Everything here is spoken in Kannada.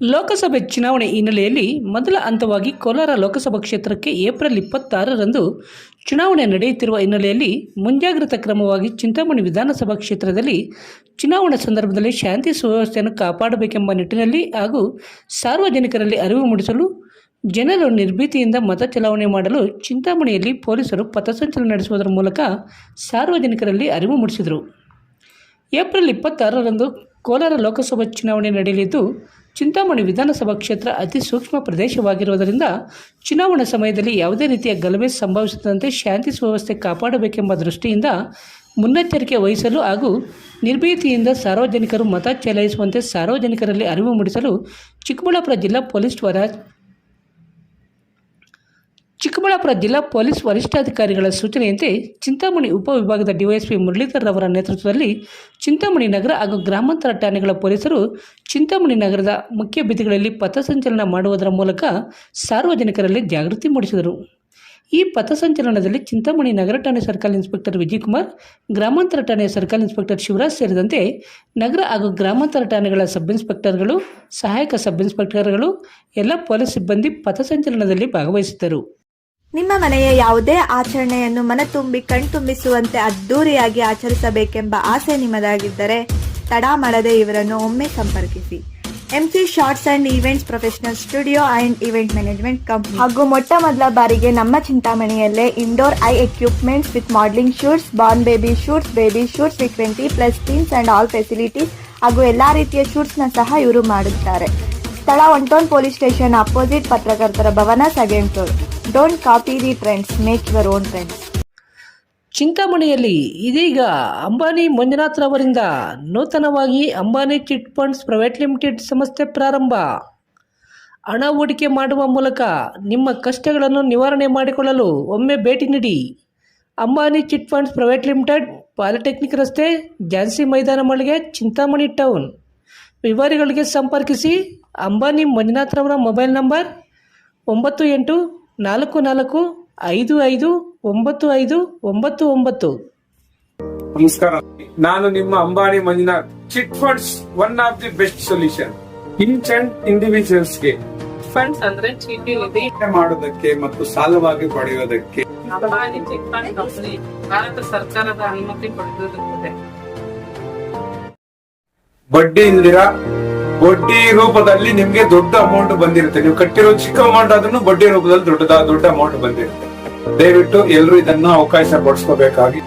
ಲೋಕಸಭೆ ಚುನಾವಣೆ ಹಿನ್ನೆಲೆಯಲ್ಲಿ ಮೊದಲ ಹಂತವಾಗಿ ಕೋಲಾರ ಲೋಕಸಭಾ ಕ್ಷೇತ್ರಕ್ಕೆ ಏಪ್ರಿಲ್ ಇಪ್ಪತ್ತಾರರಂದು ಚುನಾವಣೆ ನಡೆಯುತ್ತಿರುವ ಹಿನ್ನೆಲೆಯಲ್ಲಿ ಮುಂಜಾಗ್ರತಾ ಕ್ರಮವಾಗಿ ಚಿಂತಾಮಣಿ ವಿಧಾನಸಭಾ ಕ್ಷೇತ್ರದಲ್ಲಿ ಚುನಾವಣಾ ಸಂದರ್ಭದಲ್ಲಿ ಶಾಂತಿ ಸುವ್ಯವಸ್ಥೆಯನ್ನು ಕಾಪಾಡಬೇಕೆಂಬ ನಿಟ್ಟಿನಲ್ಲಿ ಹಾಗೂ ಸಾರ್ವಜನಿಕರಲ್ಲಿ ಅರಿವು ಮೂಡಿಸಲು, ಜನರು ನಿರ್ಭೀತಿಯಿಂದ ಮತ ಚಲಾವಣೆ ಮಾಡಲು ಚಿಂತಾಮಣಿಯಲ್ಲಿ ಪೊಲೀಸರು ಪಥಸಂಚಲನ ನಡೆಸುವುದರ ಮೂಲಕ ಸಾರ್ವಜನಿಕರಲ್ಲಿ ಅರಿವು ಮೂಡಿಸಿದರು. ಏಪ್ರಿಲ್ ಇಪ್ಪತ್ತಾರರಂದು ಕೋಲಾರ ಲೋಕಸಭಾ ಚುನಾವಣೆ ನಡೆಯಲಿದ್ದು ಚಿಂತಾಮಣಿ ವಿಧಾನಸಭಾ ಕ್ಷೇತ್ರ ಅತಿ ಸೂಕ್ಷ್ಮ ಪ್ರದೇಶವಾಗಿರುವುದರಿಂದ ಚುನಾವಣಾ ಸಮಯದಲ್ಲಿ ಯಾವುದೇ ರೀತಿಯ ಗಲಭೆ ಸಂಭವಿಸದಂತೆ ಶಾಂತಿ ಸುವ್ಯವಸ್ಥೆ ಕಾಪಾಡಬೇಕೆಂಬ ದೃಷ್ಟಿಯಿಂದ ಮುನ್ನೆಚ್ಚರಿಕೆ ವಹಿಸಲು ಹಾಗೂ ನಿರ್ಭೀತಿಯಿಂದ ಸಾರ್ವಜನಿಕರು ಮತ ಚಲಾಯಿಸುವಂತೆ ಸಾರ್ವಜನಿಕರಲ್ಲಿ ಅರಿವು ಮೂಡಿಸಲು ಚಿಕ್ಕಬಳ್ಳಾಪುರ ಜಿಲ್ಲಾ ಪೊಲೀಸ್ ವರ ಚಿಕ್ಕಬಳ್ಳಾಪುರ ಜಿಲ್ಲಾ ಪೊಲೀಸ್ ವರಿಷ್ಠಾಧಿಕಾರಿಗಳ ಸೂಚನೆಯಂತೆ ಚಿಂತಾಮಣಿ ಉಪವಿಭಾಗದ ಡಿವೈಎಸ್ಪಿ ಮುರಳೀಧರ್ ಅವರ ನೇತೃತ್ವದಲ್ಲಿ ಚಿಂತಾಮಣಿ ನಗರ ಹಾಗೂ ಗ್ರಾಮಾಂತರ ಠಾಣೆಗಳ ಪೊಲೀಸರು ಚಿಂತಾಮಣಿ ನಗರದ ಮುಖ್ಯ ಬೀದಿಗಳಲ್ಲಿ ಪಥಸಂಚಲನ ಮಾಡುವುದರ ಮೂಲಕ ಸಾರ್ವಜನಿಕರಲ್ಲಿ ಜಾಗೃತಿ ಮೂಡಿಸಿದರು. ಈ ಪಥಸಂಚಲನದಲ್ಲಿ ಚಿಂತಾಮಣಿ ನಗರ ಠಾಣೆ ಸರ್ಕಲ್ ಇನ್ಸ್ಪೆಕ್ಟರ್ ವಿಜಯಕುಮಾರ್, ಗ್ರಾಮಾಂತರ ಠಾಣೆಯ ಸರ್ಕಲ್ ಇನ್ಸ್ಪೆಕ್ಟರ್ ಶಿವರಾಜ್ ಸೇರಿದಂತೆ ನಗರ ಹಾಗೂ ಗ್ರಾಮಾಂತರ ಠಾಣೆಗಳ ಸಬ್ ಇನ್ಸ್ಪೆಕ್ಟರ್ಗಳು ಸಹಾಯಕ ಸಬ್ ಇನ್ಸ್ಪೆಕ್ಟರ್ಗಳು ಎಲ್ಲ ಪೊಲೀಸ್ ಸಿಬ್ಬಂದಿ ಪಥಸಂಚಲನದಲ್ಲಿ ಭಾಗವಹಿಸಿದ್ದರು. ನಿಮ್ಮ ಮನೆಯ ಯಾವುದೇ ಆಚರಣೆಯನ್ನು ಮನತುಂಬಿ, ಕಣ್ತುಂಬಿಸುವಂತೆ ಅದ್ದೂರಿಯಾಗಿ ಆಚರಿಸಬೇಕೆಂಬ ಆಸೆ ನಿಮ್ಮದಾಗಿದ್ದರೆ ತಡ ಮಾಡದೆ ಇವರನ್ನು ಒಮ್ಮೆ ಸಂಪರ್ಕಿಸಿ. MC shorts and events professional studio and event management company ಹಾಗೂ ಮೊಟ್ಟ ಮೊದಲ ಬಾರಿಗೆ ನಮ್ಮ ಚಿಂತಾಮಣಿಯಲ್ಲೇ indoor I equipments with modelling shoots born baby shoots baby shoots with twenty plus teams and all facilities ಹಾಗೂ ಎಲ್ಲ ರೀತಿಯ ಶೂಟ್ಸ್ನ ಸಹ ಇವರು ಮಾಡುತ್ತಾರೆ. ಸ್ಥಳ one town police station opposite ಪತ್ರಕರ್ತರ ಭವನ second floor don't copy the trends make your own trends ಚಿಂತಾಮಣಿಯಲ್ಲಿ ಇದೀಗ ಅಂಬಾನಿ ಮಂಜುನಾಥ್ರವರಿಂದ ನೂತನವಾಗಿ Ambani chit funds private limited ಸಂಸ್ಥೆ ಪ್ರಾರಂಭ. ಹಣ ಹೂಡಿಕೆ ಮಾಡುವ ಮೂಲಕ ನಿಮ್ಮ ಕಷ್ಟಗಳನ್ನು ನಿವಾರಣೆ ಮಾಡಿಕೊಳ್ಳಲು ಒಮ್ಮೆ ಭೇಟಿ ನೀಡಿ. Ambani chit funds private limited, polytechnic ರಸ್ತೆ, ಝಾನ್ಸಿ ಮೈದಾನ ಮಳಿಗೆ, ಚಿಂತಾಮಣಿ ಟೌನ್. ವಿವರಗಳಿಗೆ ಸಂಪರ್ಕಿಸಿ ಅಂಬಾನಿ ಮಂಜುನಾಥ್ರವರ ಮೊಬೈಲ್ ನಂಬರ್ ಒಂಬತ್ತು ಎಂಟು ನಾಲ್ಕು ನಾಲ್ಕು ಐದು ಐದು ಒಂಬತ್ತು ಐದು ಒಂಬತ್ತು ಒಂಬತ್ತು. ನಮಸ್ಕಾರ. ನಾನು ನಿಮ್ಮ Ambani Manjunath chit funds one of the best solution. Inch and ಇಂಡಿವಿಜುವಲ್ಸ್ಗೆ ಫಂಡ್ಸ್ ಅಂದ್ರೆ ಚೀಟಿ ನಿಧಿ ಮಾಡೋದಕ್ಕೆ ಮತ್ತು ಸಾಲವಾಗಿ ಪಡೆಯೋದಕ್ಕೆ. Ambani chit fund company Bharat ಸರ್ಕಾರದ ಅನುಮತಿ ಪಡೆದಿರುತ್ತದೆ. ಬಡ್ಡಿ ಇಂದಿರ ಬಡ್ಡಿ ರೂಪದಲ್ಲಿ ನಿಮ್ಗೆ ದೊಡ್ಡ ಅಮೌಂಟ್ ಬಂದಿರುತ್ತೆ. ನೀವು ಕಟ್ಟಿರೋ ಚಿಕ್ಕ ಅಮೌಂಟ್ ಆದ್ರೂ ಬಡ್ಡಿ ರೂಪದಲ್ಲಿ ದೊಡ್ಡದ ದೊಡ್ಡ ಅಮೌಂಟ್ ಬಂದಿರುತ್ತೆ. ದಯವಿಟ್ಟು ಎಲ್ಲರೂ ಇದನ್ನ ಅವಕಾಶ ಪಡಿಸ್ಕೋಬೇಕಾಗಿ.